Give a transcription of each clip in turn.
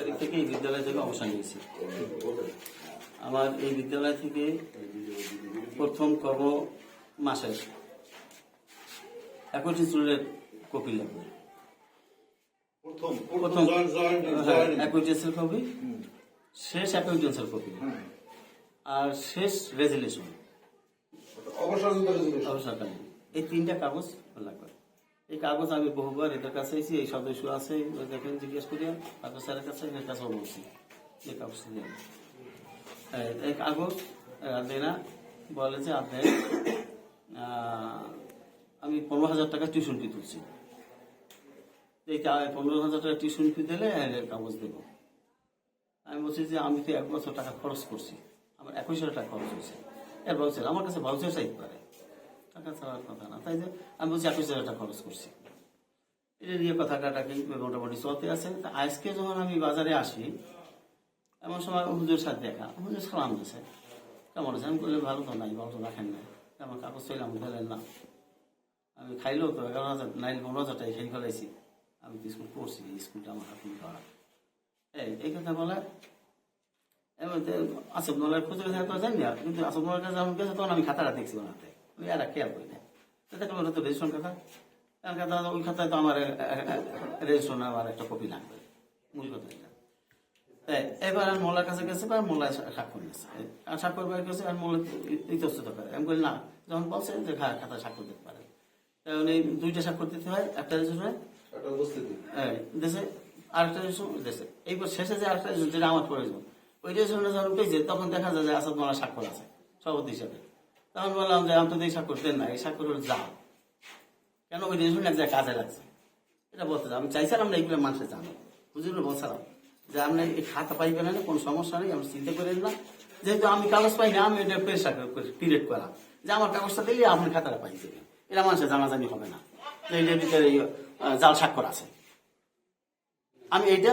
তারিখ থেকে এই বিদ্যালয় থেকে অবসর নিয়েছি। আমার এই বিদ্যালয় থেকে প্রথম কর্ম মাসের একুশটি স্টুডেন্ট কপি লাগবে প্রথম হ্যাঁ, জয়েন্ট অ্যাকুইটেন্সের কপি শেষ অ্যাকুইটেন্সের কপি আর শেষ রেজুলেশন অবসর রেজুলেশন অবসরকালীন। এই তিনটা কাগজ লাগবে। এই কাগজ আমি বহুবার এদের কাছে এসেছি এই সদস্য আছে দেখেন, জিজ্ঞেস করি কাগজ স্যারের কাছে এদের কাছেও বলছি এই কাগজ দেন এই- কাগজ দেয় বলে যে আপনি আমি পনেরো হাজার টাকা টিউশন ফি তুলছি। এই পনেরো হাজার টাকা টিউশন ফি দিলে কাগজ দেবো। আমি বলছি যে আমি তো এক বছর টাকা খরচ করছি, আমার একুশ হাজার টাকা খরচ হয়েছে। এর ভাউচার আমার কাছে ভাউচার চাইতে পারে। টাকা ছাড়ার কথা না। তাই যে আমি বলছি একুশ হাজার টাকা খরচ করছি। এটা নিয়ে কথা কাটাকি মোটামুটি চলতে আছে। তা আজকে যখন আমি বাজারে আসি, এমন সময় হুজুর সাথে দেখা। হুজুর, সালাম দিছে। কেমন আছে আমি বললে ভালো তো, নাই, ভালো তো রাখেন না আমার কাগজ চাইলাম দিলেন না। আমি খাইলেও তো, এগারো হাজার নাইল পনেরো হাজার টাকা খেয়ে ফেলাইছি আমি তো স্কুল পড়ছি স্কুলটা আমার হাতে করা এই এই কথা বলে, এমনিতে আসব নলার খুঁজে গেছে তো জানি না, কিন্তু আসব নলার কাছে যখন গেছে, তখন আমি খাতাটা দেখছি ওনাতে আমি আর খেয়াল করি না। দেখলাম ওটা তো রেজিস্ট্রেশন খাতা কারণ খাতা ওই খাতায় তো আমার রেজিস্ট্রেশন আমার একটা কপি লাগবে। মূল কথা এটা। এই, এবার আর মোল্লার কাছে গেছে বা মোল্লায় সা- স্বাক্ষর নিয়েছে আর স্বাক্ষর বাইর গেছে আর মোল্লা ইতস্তত করে। আমি বলি না। যখন বলছে যে হ্যাঁ খাতা স্বাক্ষর দিতে পারে। তা উনি দুইটা স্বাক্ষর দিতে হয় একটা রেজিস্ট্রেশনে এই, দেশে আরেকটা রেশন দেশে। এইবার শেষে যে আরেকটা যেটা আমার প্রয়োজন ওই রেশনটা যখন পেয়েছে তখন দেখা যায় যে আসাদ মালা স্বাক্ষর আছে সভাপতি হিসাবে। তখন বললাম যে, আমি তো এই স্বাক্ষর দেন না এই স্বাক্ষর হলো যা কেন ওই রেশন এক জায়গায় কাজে লাগছে? এটা বলতে। আমি চাইছিলাম না এইগুলো মানুষের জানো হুজুর বলছিলাম যে, আপনি এই খাতা পাইবেন না, কোনো সমস্যা নেই আমি চিন্তা করেন না। যেহেতু আমি কাগজ পাই না আমি এটা প্রেসার পিরিয়ড করা যে, আমার কাগজটা দিলে আপনি খাতাটা পাই দেবেন। এটা মানুষের জানাজানি হবে না। যে, এটার ভিতরে জাল স্বাক্ষর আছে। আমি এইটা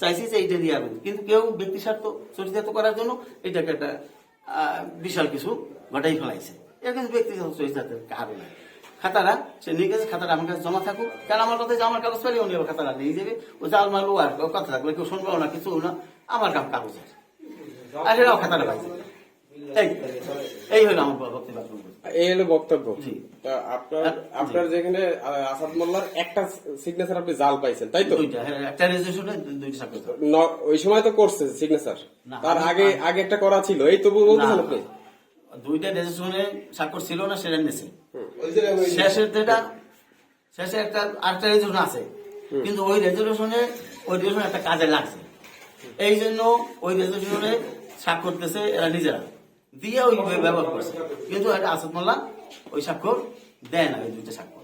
চাইছি যে, এইটা দিয়ে কিন্তু কেউ ব্যক্তি স্বার্থ চরিতার্থ করার জন্য এটাকে একটা বিশাল কিছু ঘটাই ফেলাইছে। এটা কিন্তু ব্যক্তি চরিতার্থের কারণ নাই। খাতাটা সে নিয়ে গেছে খাতাটা আমার কাছে জমা থাকুক। কারণ আমার কথা যে আমার কাগজ পেলে উনি খাতাটা নিয়ে যাবে? ও জাল মারলো আর কথা থাকলে কেউ শুনবেও না কিছু না। আমার কাম কাগজ আছে আর সেটাও খাতাটা পাইছে। এই এই হলো আমার বক্তব্য। এই হলো বক্তব্য। তা আপনার আপনার যেখানে আহ, আসাদ মোল্লার একটা সিগনেচার আপনি জাল পাইছেন তাই তো? হ্যাঁ, একটা রেজিস্ট্রেশনে ওই সময় তো করছে সিগনেচার তার আগে আগে একটা করা ছিল। এই তবু বলতেছেন আপনি? দুইটা ডিসিশনে স্বাক্ষর ছিল না সেটা নিয়েছে শেষের যেটা শেষে একটা আরেকটা রেজুলেশন আছে। কিন্তু ওই রেজলিউশনে ওই রেজুলেশন একটা কাজে লাগছে। এই জন্য ওই রেজলিউশনে স্বাক্ষর দিয়েছে এরা নিজেরা। দিয়ে ওই ব্যবহার করছে। কিন্তু একটা আসাদ মোল্লা ওই স্বাক্ষর দেয় না ওই দুইটা স্বাক্ষর।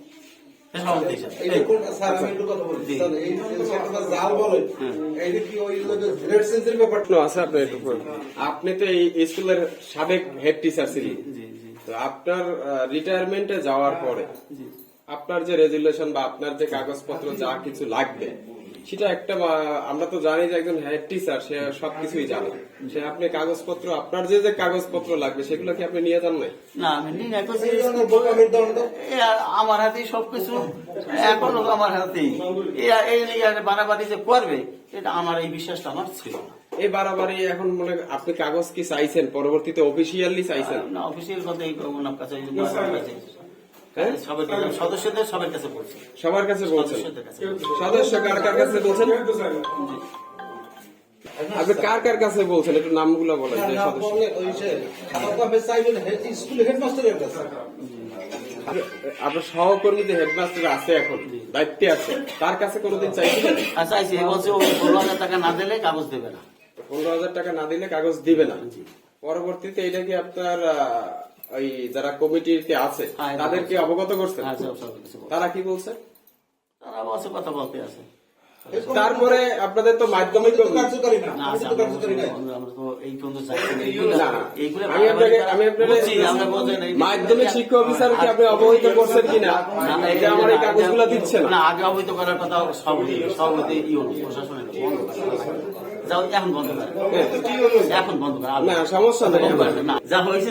আপনি তো এই স্কুলের সাবেক হেড টিচার ছিলেন। জি জি তো আপনার রিটায়ারমেন্টে যাওয়ার পরে আপনার যে রেজুলেশন বা আপনার যে কাগজপত্র যা কিছু লাগবে সেটা একটা আমরা তো জানি যে একজন হেড টিচার সে সবকিছুই জানে। সে আপনি কাগজপত্র আপনার যে যে কাগজপত্র লাগবে সেগুলো কি আপনি নিয়ে যান নাই? না আমি আমার হাতেই সবকিছু এখনও আমার হাতেই। এই বাড়াবাড়ি যে করবে এটা আমার এই বিশ্বাসটা আমার ছিল না। এই বাড়াবাড়ি এখন মনে আপনি কাগজ কি চাইছেন? পরবর্তীতে অফিসিয়ালি চাইছেন? না অফিসিয়াল কথা এই ওনার কাছে সদস্যদের সবার কাছে বলছি। সবার কাছে বলছেন সদস্য কার কার কাছে বলছেন আপনি কার কার কাছে বলছেন? একটু নামগুলো বলেন যে আপনার সহকর্মী যে হেডমাস্টার আছে এখন দায়িত্বে আছে তার কাছে কোনোদিন চাইছিলেন? চাইছি এই বলছে ষোলো হাজার টাকা না দিলে কাগজ দেবে না। পনেরো হাজার টাকা না দিলে কাগজ দিবে না। পরবর্তীতে এটা কি আপনার ওই যারা কমিটিতে আছে হ্যাঁ, তাদেরকে অবগত করছেন? হ্যাঁ। তারা কি বলছে? তারা বলছে কথা বলতে আছে। তারপরে আপনাদের তো মাধ্যমিক মাধ্যমিক শিক্ষা অফিসারকে আপনি অবহিত করছেন কিনা? না, না, এটা আমার এই কাগজগুলো দিচ্ছে না। আগে অবহিত করার কথা সভাপতি সভাপতি প্রশাসনের বন্ধ করে যাও এখন বন্ধ করে। এখন বন্ধ করে না সমস্যা নেই যা হয়েছে